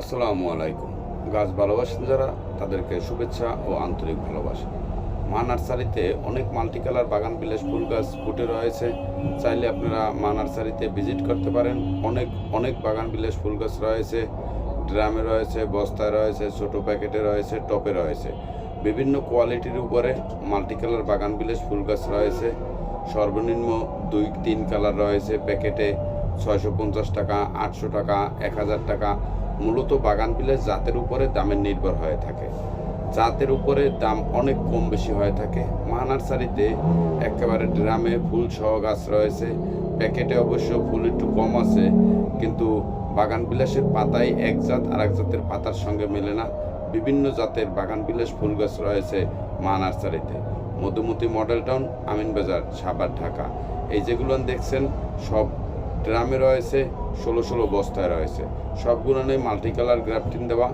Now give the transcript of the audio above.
আসসালামু আলাইকুম। গাছ ভালোবাসেন যারা, তাদেরকে শুভেচ্ছা ও আন্তরিক ভালোবাসা। মা নার্সারিতে অনেক মাল্টি কালার বাগান, বিলাস ফুল গাছ ফুটে রয়েছে। চাইলে আপনারা মা নার্সারিতে ভিজিট করতে পারেন। অনেক অনেক বাগান, বিলাস ফুল গাছ রয়েছে। ড্রামে রয়েছে, বস্তায় রয়েছে, ছোট প্যাকেটে রয়েছে, টপে রয়েছে। বিভিন্ন কোয়ালিটির উপরে মাল্টি কালার বাগান, বিলাস ফুল গাছ রয়েছে। সর্বনিম্ন দুই, তিন কালার রয়েছে প্যাকেটে। ছয়শো পঞ্চাশ টাকা, আটশো টাকা, এক হাজার টাকা। মূলত বাগান বিলাস জাতের উপরে দামের নির্ভর হয়ে থাকে। জাতের উপরে দাম অনেক কম বেশি হয়ে থাকে। মা নার্সারিতে একেবারে ড্রামে ফুল সহ গাছ রয়েছে। প্যাকেটে অবশ্য ফুল একটু কম আছে, কিন্তু বাগান বিলাসের পাতায় এক জাত আর এক জাতের পাতার সঙ্গে মেলে না। বিভিন্ন জাতের বাগান বিলাস ফুল গাছ রয়েছে মা নার্সারিতে মধুমতি মডেল টাউন, আমিনবাজার, সাভার, ঢাকা। এই যেগুলো দেখছেন সব ড্রামে রয়েছে ষোলো ষোলো বস্তায় রয়েছে। সবগুলো মাল্টি কালার গ্রাফটিন দেওয়া।